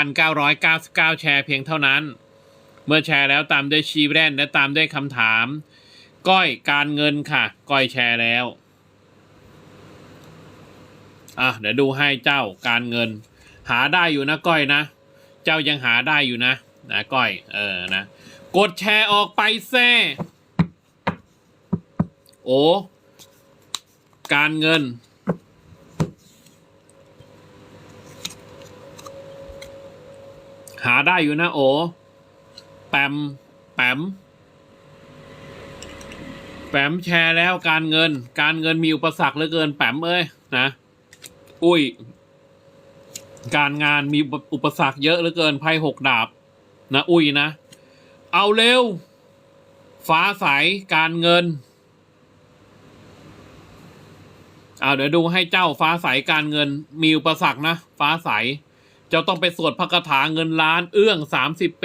1,999 แชร์เพียงเท่านั้น เมื่อแชร์แล้วตามด้วยชีแรนและตามด้วยคำถาม ก้อยการเงินค่ะ ก้อยแชร์แล้ว อะ เดี๋ยวดูให้เจ้าการเงิน หาได้อยู่นะก้อยนะ เจ้ายังหาได้อยู่นะนะก้อย เออนะ กดแชร์ออกไปแซ่โอ้การเงิน หาได้อยู่นะโอแปมแปมแปมแชร์แล้วการเงิน การเงินมีอุปสรรคเหลือเกินแปมเอ้ยนะ อุ้ย การงานมีอุปสรรคเยอะเหลือเกินไพ่หกดาบ นะอุ้ยนะ เอาเร็ว ฟ้าใสการเงินเอาเดี๋ยวดูให้เจ้าฟ้าใสการเงินมีอุปสรรคนะ ฟ้าใส จะต้องไปสวดพระคาถาเงินล้านเอื้องสามสิบปี